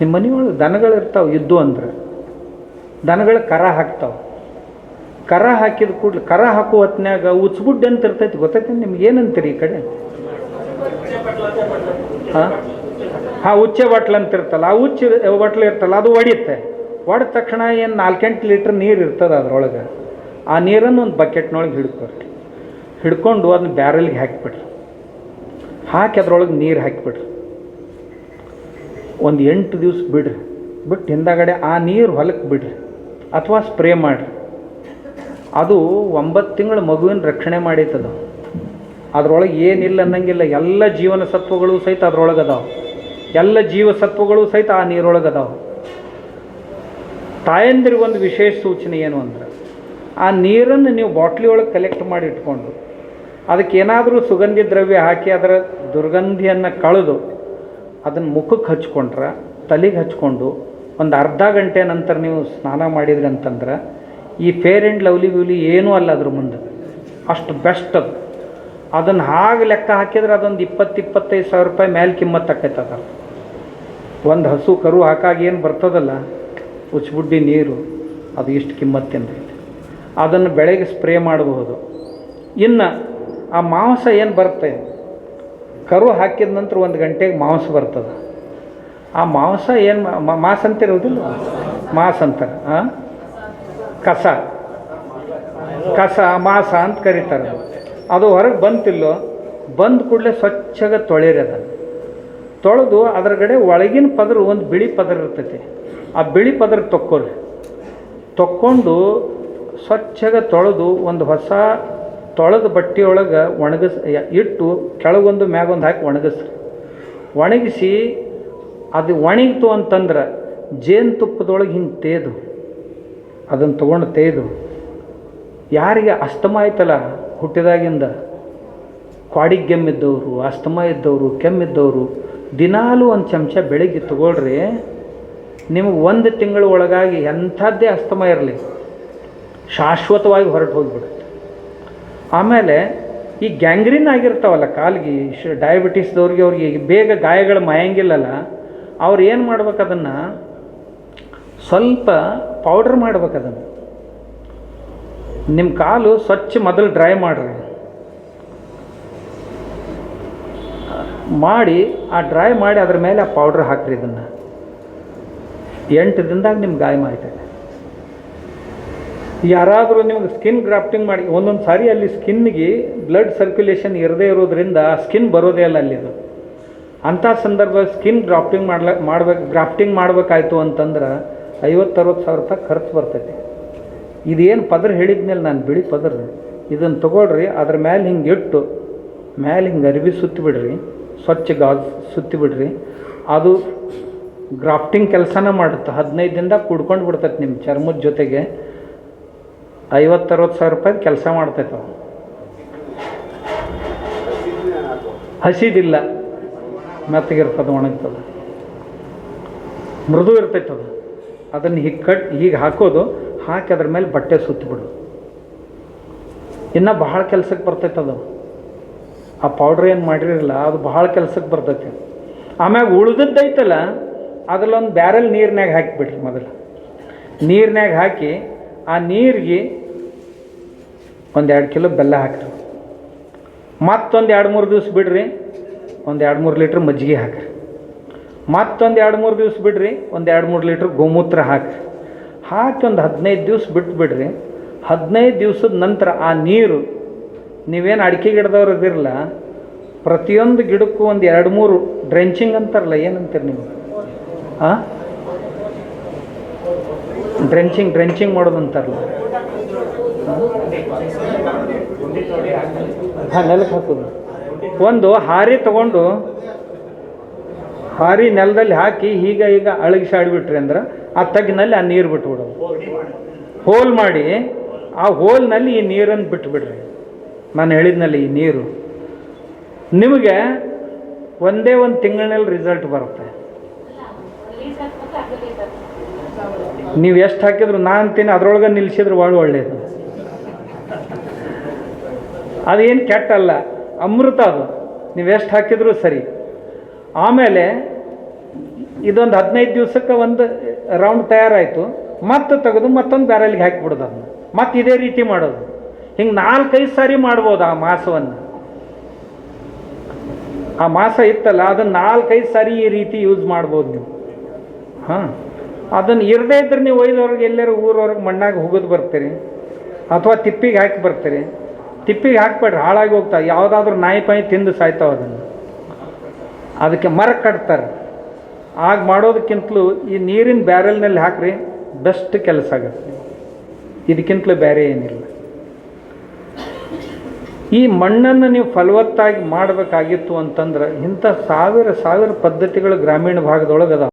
ನಿಮ್ಮ ಮನೆಯೊಳಗೆ ದನಗಳು ಇರ್ತಾವೆ ಇದ್ದು ಅಂದ್ರೆ. ದನಗಳು ಕರ ಹಾಕ್ತಾವೆ. ಕರ ಹಾಕಿದ ಕೂಡಲೇ, ಕರ ಹಾಕೋ ಹೊತ್ನ್ಯಾಗ ಉಚ್ಬುಡ್ಡೆ ಅಂತ ಇರ್ತೈತಿ ಗೊತ್ತೈತಿ ನಿಮ್ಗೆ? ಏನಂತೀರಿ ಈ ಕಡೆ? ಹಾಂ? ಹಾಂ, ಉಚ್ಚೆ ಬಟ್ಲು ಅಂತ ಇರ್ತಲ್ಲ, ಆ ಉಚ್ಚೆ ಬಟ್ಲು ಇರ್ತಲ್ಲ, ಅದು ಒಡಿಯುತ್ತೆ. ಒಡೆದ ತಕ್ಷಣ ಏನು ನಾಲ್ಕೆಂಟು ಲೀಟ್ರ್ ನೀರು ಇರ್ತದೆ ಅದ್ರೊಳಗೆ. ಆ ನೀರನ್ನು ಒಂದು ಬಕೆಟ್ನೊಳಗೆ ಹಿಡ್ಕೊಡ್ರಿ ಹಿಡ್ಕೊಂಡು ಅದನ್ನ ಬ್ಯಾರಲ್ಗೆ ಹಾಕಿಬಿಡ್ರಿ. ಹಾಕಿ ಅದ್ರೊಳಗೆ ನೀರು ಹಾಕಿಬಿಡ್ರಿ. ಒಂದು ಎಂಟು ದಿವ್ಸ ಬಿಡ್ರಿ. ಬಿಟ್ಟು ಹಿಂದಗಡೆ ಆ ನೀರು ಹೊಲಕ್ಕೆ ಬಿಡ್ರಿ. ಅಥವಾ ಸ್ಪ್ರೇ ಮಾಡಿರಿ. ಅದು ಒಂಬತ್ತು ತಿಂಗಳು ಮಗುವಿನ ರಕ್ಷಣೆ ಮಾಡೈತದ ಅದ್ರೊಳಗೆ ಏನಿಲ್ಲ ಅನ್ನಂಗಿಲ್ಲ. ಎಲ್ಲ ಜೀವನ ಸತ್ವಗಳು ಸಹಿತ ಅದ್ರೊಳಗೆ ಅದಾವೆ ಎಲ್ಲ ಜೀವಸತ್ವಗಳು ಸಹಿತ ಆ ನೀರೊಳಗೆ ಅದಾವೆ ತಾಯಂದಿರಿಗೆ ಒಂದು ವಿಶೇಷ ಸೂಚನೆ ಏನು ಅಂದ್ರೆ, ಆ ನೀರನ್ನು ನೀವು ಬಾಟ್ಲಿ ಒಳಗೆ ಕಲೆಕ್ಟ್ ಮಾಡಿ ಇಟ್ಕೊಂಡು, ಅದಕ್ಕೆ ಏನಾದರೂ ಸುಗಂಧಿ ದ್ರವ್ಯ ಹಾಕಿ ಅದರ ದುರ್ಗಂಧಿಯನ್ನು ಕಳೆದು ಅದನ್ನು ಮುಖಕ್ಕೆ ಹಚ್ಕೊಂಡ್ರೆ, ತಲೆಗೆ ಹಚ್ಕೊಂಡು ಒಂದು ಅರ್ಧ ಗಂಟೆ ನಂತರ ನೀವು ಸ್ನಾನ ಮಾಡಿದ್ರಿ ಅಂತಂದ್ರೆ, ಈ ಫೇರ್ ಆ್ಯಂಡ್ ಲವ್ಲಿ ವ್ಯೂಲಿ ಏನೂ ಅಲ್ಲ ಅದ್ರ ಮುಂದೆ. ಅಷ್ಟು ಬೆಸ್ಟ್ ಅದು. ಅದನ್ನು ಹಾಗೆ ಲೆಕ್ಕ ಹಾಕಿದ್ರೆ ಅದೊಂದು ಇಪ್ಪತ್ತು ಇಪ್ಪತ್ತೈದು ಸಾವಿರ ರೂಪಾಯಿ ಮೇಲೆ ಕಿಮ್ಮತ್ತು ಆಕೈತೆ ಒಂದು ಹಸು ಕರು ಹಾಕಾಗಿ ಏನು ಬರ್ತದಲ್ಲ ಉಚ್ಚುಬುಡ್ಡಿ ನೀರು, ಅದು ಇಷ್ಟು ಕಿಮ್ಮತ್ತಿಂದೈತೆ ಅದನ್ನು ಬೆಳಗ್ಗೆ ಸ್ಪ್ರೇ ಮಾಡಬಹುದು. ಇನ್ನು ಆ ಮಾಂಸ ಏನು ಬರುತ್ತೆ? ಕರು ಹಾಕಿದ ನಂತರ ಒಂದು ಗಂಟೆಗೆ ಮಾಂಸ ಬರ್ತದೆ. ಆ ಮಾಂಸ ಏನು ಮಾಸ ಅಂತಿರೋದಿಲ್ಲ ಮಾಸ ಅಂತಾರೆ ಹಾಂ ಕಸ. ಕಸ, ಮಾಸ ಅಂತ ಕರೀತಾರೆ. ಅದು ಹೊರಗೆ ಬಂತಿಲ್ಲೋ, ಬಂದ ಕೂಡಲೇ ಸ್ವಚ್ಛಗೆ ತೊಳೆರಿ ಅದನ್ನು. ತೊಳೆದು ಕಡೆ ಒಳಗಿನ ಪದರ ಒಂದು ಬಿಳಿ ಪದರ ಇರ್ತೈತಿ. ಆ ಬಿಳಿ ಪದರ ತೊಕ್ಕೊರಿ. ತೊಕ್ಕೊಂಡು ಸ್ವಚ್ಛಗೆ ತೊಳೆದು ಒಂದು ಹೊಸ ತೊಳೆದ ಬಟ್ಟೆಯೊಳಗೆ ಒಣಗಿಸ್ ಇಟ್ಟು ಕೆಳಗೊಂದು ಮ್ಯಾಗೊಂದು ಹಾಕಿ ಒಣಗಿಸ್ರಿ. ಒಣಗಿಸಿ ಅದು ಒಣಗಿತು ಅಂತಂದ್ರೆ ಜೇನುತುಪ್ಪದೊಳಗೆ ಹಿಂಗೆ ತೇದು ಅದನ್ನು ತೊಗೊಂಡು ತೇದು. ಯಾರಿಗೆ ಅಸ್ತಮ ಆಯ್ತಲ್ಲ ಹುಟ್ಟಿದಾಗಿಂದ? ಕ್ವಾಡಿಗೆ ಗೆಮ್ಮಿದ್ದವರು ಅಸ್ತಮ ಇದ್ದವರು, ಕೆಮ್ಮಿದ್ದವರು, ದಿನಾಲೂ ಒಂದು ಚಮಚ ಬೆಳಿಗ್ಗೆ ತೊಗೊಳ್ರಿ, ನಿಮಗೆ ಒಂದು ತಿಂಗಳ ಒಳಗಾಗಿ ಎಂಥದ್ದೇ ಅಸ್ತಮ ಇರಲಿ. ಶಾಶ್ವತವಾಗಿ ಹೊರಟು ಹೋಗಿಬಿಡುತ್ತೆ ಆಮೇಲೆ ಈ ಗ್ಯಾಂಗ್ರೀನ್ ಆಗಿರ್ತಾವಲ್ಲ ಕಾಲಿಗೆ, ಶ್ ಡಯಾಬಿಟಿಸ್ದವ್ರಿಗೆ ಅವ್ರಿಗೆ ಬೇಗ ಗಾಯಗಳು ಮಾಯಂಗಿಲ್ಲಲ್ಲ, ಅವ್ರು ಏನು ಮಾಡ್ಬೇಕು ಅದನ್ನು ಸ್ವಲ್ಪ ಪೌಡ್ರ್ ಮಾಡ್ಬೇಕು ಅದನ್ನು ನಿಮ್ಮ ಕಾಲು ಸ್ವಚ್ಛ ಮೊದಲು ಡ್ರೈ ಮಾಡಿರಿ. ಮಾಡಿ, ಆ ಡ್ರೈ ಮಾಡಿ ಅದ್ರ ಮೇಲೆ ಆ ಪೌಡ್ರ್ ಹಾಕ್ರಿ ಇದನ್ನು. ಎಂಟು ದಿನದಾಗ ನಿಮ್ಮ ಗಾಯ ಮಾಯ್ತದೆ ಯಾರಾದರೂ ನಿಮ್ಗೆ ಸ್ಕಿನ್ ಗ್ರಾಫ್ಟಿಂಗ್ ಮಾಡಿ, ಒಂದೊಂದು ಸಾರಿ ಅಲ್ಲಿ ಸ್ಕಿನ್ಗೆ ಬ್ಲಡ್ ಸರ್ಕ್ಯುಲೇಷನ್ ಇರದೇ ಇರೋದ್ರಿಂದ ಸ್ಕಿನ್ ಬರೋದೇ ಅಲ್ಲ ಅಲ್ಲಿ ಅದು. ಅಂಥ ಸಂದರ್ಭ ಸ್ಕಿನ್ ಗ್ರಾಫ್ಟಿಂಗ್ ಮಾಡ್ಲ, ಮಾಡ್ಬೇಕು ಗ್ರಾಫ್ಟಿಂಗ್ ಮಾಡಬೇಕಾಯ್ತು ಅಂತಂದ್ರೆ ಐವತ್ತರವತ್ತು ಸಾವಿರ ರೂಪಾಯಿ ಖರ್ಚು ಬರ್ತೈತಿ. ಇದೇನು ಪದರ್ ಹೇಳಿದ್ಮೇಲೆ ನಾನು ಬಿಳಿ ಪದರ್. ಇದನ್ನು ತೊಗೊಳ್ರಿ, ಅದ್ರ ಮೇಲೆ ಹಿಂಗೆ ಇಟ್ಟು ಮೇಲೆ ಹಿಂಗೆ ಅರಿವಿ ಸುತ್ತಿಬಿಡ್ರಿ ಸ್ವಚ್ಛ ಗಾಜ್ ಸುತ್ತಿ ಬಿಡ್ರಿ. ಅದು ಗ್ರಾಫ್ಟಿಂಗ್ ಕೆಲಸನ ಮಾಡುತ್ತೆ ಹದಿನೈದು ದಿನದಾಗ ಕುಡ್ಕೊಂಡು ಬಿಡ್ತೈತೆ ನಿಮ್ಮ ಚರ್ಮದ ಜೊತೆಗೆ. ಐವತ್ತರವತ್ತು ಸಾವಿರ ರೂಪಾಯಿ ಕೆಲಸ ಮಾಡ್ತೈತೆ ಅವು ಹಸಿದಿಲ್ಲ. ಮೆತ್ತಗಿರ್ತದೆ, ಒಣಗ್ತದೆ. ಮೃದು ಇರ್ತೈತೆ ಅದು. ಅದನ್ನು ಹೀಗೆ ಕಟ್, ಹೀಗೆ ಹಾಕೋದು, ಹಾಕಿ ಅದ್ರ ಮೇಲೆ ಬಟ್ಟೆ ಸುತ್ತಿಬಿಡು ಇನ್ನೂ ಬಹಳ ಕೆಲಸಕ್ಕೆ ಬರ್ತೈತೆ ಅದು. ಆ ಪೌಡ್ರ್ ಏನು ಮಾಡಿರಲಿಲ್ಲ, ಅದು ಬಹಳ ಕೆಲಸಕ್ಕೆ ಬರ್ತೈತೆ. ಆಮ್ಯಾಗ ಉಳ್ದದ್ದೈತಲ್ಲ, ಅದ್ರಲ್ಲೊಂದು ಬ್ಯಾರಲ್ ನೀರಿನಾಗ ಹಾಕಿಬಿಡ್ರಿ ಮೊದಲು. ನೀರಿನಾಗ ಹಾಕಿ ಆ ನೀರಿಗೆ ಒಂದೆರಡು ಕಿಲೋ ಬೆಲ್ಲ ಹಾಕಿರಿ. ಮತ್ತೊಂದು ಎರಡು ಮೂರು ದಿವ್ಸ ಬಿಡ್ರಿ, ಒಂದು ಎರಡು ಮೂರು ಲೀಟ್ರ್ ಮಜ್ಜಿಗೆ ಹಾಕ್ರಿ. ಮತ್ತೊಂದು ಎರಡು ಮೂರು ದಿವ್ಸ ಬಿಡ್ರಿ, ಒಂದು ಎರಡು ಮೂರು ಲೀಟ್ರ್ ಗೋಮೂತ್ರ ಹಾಕ್ರಿ. ಹಾಕಿ ಒಂದು ಹದಿನೈದು ದಿವ್ಸ ಬಿಟ್ಟು ಬಿಡ್ರಿ, ಹದಿನೈದು ದಿವ್ಸದ ನಂತರ ಆ ನೀರು, ನೀವೇನು ಅಡಿಕೆ ಗಿಡದವ್ರು ಇದಿರಲ್ಲ ಪ್ರತಿಯೊಂದು ಗಿಡಕ್ಕೂ ಒಂದು ಎರಡು ಮೂರು ಡ್ರೆಂಚಿಂಗ್ ಅಂತಾರಲ್ಲ, ಏನಂತೀರಿ ನೀವು? ಹಾಂ ಡ್ರೆಂಚಿಂಗ್ ಡ್ರೆಂಚಿಂಗ್ ಮಾಡೋದು ಅಂತಾರಲ್ಲ. ಹಾಂ, ನೆಲಕ್ಕೆ ಹಾಕೋದು. ಒಂದು ಹಾರಿ ತಗೊಂಡು ಹಾರಿ ನೆಲದಲ್ಲಿ ಹಾಕಿ ಈಗ ಈಗ ಅಳಗಿಸಾಡ್ಬಿಟ್ರಿ ಅಂದ್ರೆ ಆ ತಗ್ಗಿನಲ್ಲಿ ಆ ನೀರು ಬಿಟ್ಬಿಡೋದು. ಹೋಲ್ ಮಾಡಿ ಆ ಹೋಲ್ನಲ್ಲಿ ಈ ನೀರನ್ನು ಬಿಟ್ಬಿಡ್ರಿ. ನಾನು ಹೇಳಿದ್ನಲ್ಲಿ ಈ ನೀರು. ನಿಮಗೆ ಒಂದೇ ಒಂದು ತಿಂಗಳಿನಲ್ಲಿ ರಿಸಲ್ಟ್ ಬರುತ್ತೆ. ನೀವು ಎಷ್ಟು ಹಾಕಿದ್ರು ನಾ ಅಂತೀನಿ, ಅದ್ರೊಳಗೆ ನಿಲ್ಸಿದ್ರು ಭಾಳ ಒಳ್ಳೆಯದು ಅದೇನು ಕೆಟ್ಟಲ್ಲ, ಅಮೃತ ಅದು. ನೀವು ಎಷ್ಟು ಹಾಕಿದ್ರು ಸರಿ. ಆಮೇಲೆ ಇದೊಂದು ಹದಿನೈದು ದಿವಸಕ್ಕೆ ಒಂದು ರೌಂಡ್ ತಯಾರಾಯಿತು. ಮತ್ತೆ ತೆಗೆದು ಮತ್ತೊಂದು ಬ್ಯಾರಲ್ಗೆ ಹಾಕಿಬಿಡೋದು ಅದನ್ನ. ಮತ್ತೆ ಇದೇ ರೀತಿ ಮಾಡೋದು. ಹಿಂಗೆ ನಾಲ್ಕೈದು ಸಾರಿ ಮಾಡ್ಬೋದು ಆ ಮಾಸವನ್ನು. ಆ ಮಾಸ ಇತ್ತಲ್ಲ, ಅದನ್ನು ನಾಲ್ಕೈದು ಸಾರಿ ಈ ರೀತಿ ಯೂಸ್ ಮಾಡ್ಬೋದು ನೀವು. ಹಾಂ. ಅದನ್ನು ಇರದೇ ಇದ್ರೆ ನೀವು ಒಯ್ದವ್ರಿಗೆ ಎಲ್ಲರೂ ಊರವ್ರಿಗೆ ಮಣ್ಣಾಗ ಹೋಗೋದು ಬರ್ತೀರಿ. ಅಥವಾ ತಿಪ್ಪಿಗೆ ಹಾಕಿ ಬರ್ತೀರಿ. ತಿಪ್ಪಿಗೆ ಹಾಕ್ಬೇಡ್ರಿ, ಹಾಳಾಗಿ ಹೋಗ್ತಾವೆ ಯಾವುದಾದ್ರೂ ನಾಯಿ ಪಾಯಿ ತಿಂದು ಸಾಯ್ತಾವೆ ಅದನ್ನು. ಅದಕ್ಕೆ ಮರ ಕಟ್ತಾರೆ. ಆಗ ಮಾಡೋದಕ್ಕಿಂತಲೂ ಈ ನೀರಿನ ಬ್ಯಾರೆಲ್ನಲ್ಲಿ ಹಾಕ್ರಿ, ಬೆಸ್ಟ್ ಕೆಲಸ ಆಗುತ್ತೆ. ಇದಕ್ಕಿಂತಲೂ ಬೇರೆ ಏನಿಲ್ಲ. ಈ ಮಣ್ಣನ್ನು ನೀವು ಫಲವತ್ತಾಗಿ ಮಾಡಬೇಕಾಗಿತ್ತು ಅಂತಂದ್ರೆ ಇಂಥ ಸಾವಿರ ಸಾವಿರ ಪದ್ಧತಿಗಳು ಗ್ರಾಮೀಣ ಭಾಗದೊಳಗೆ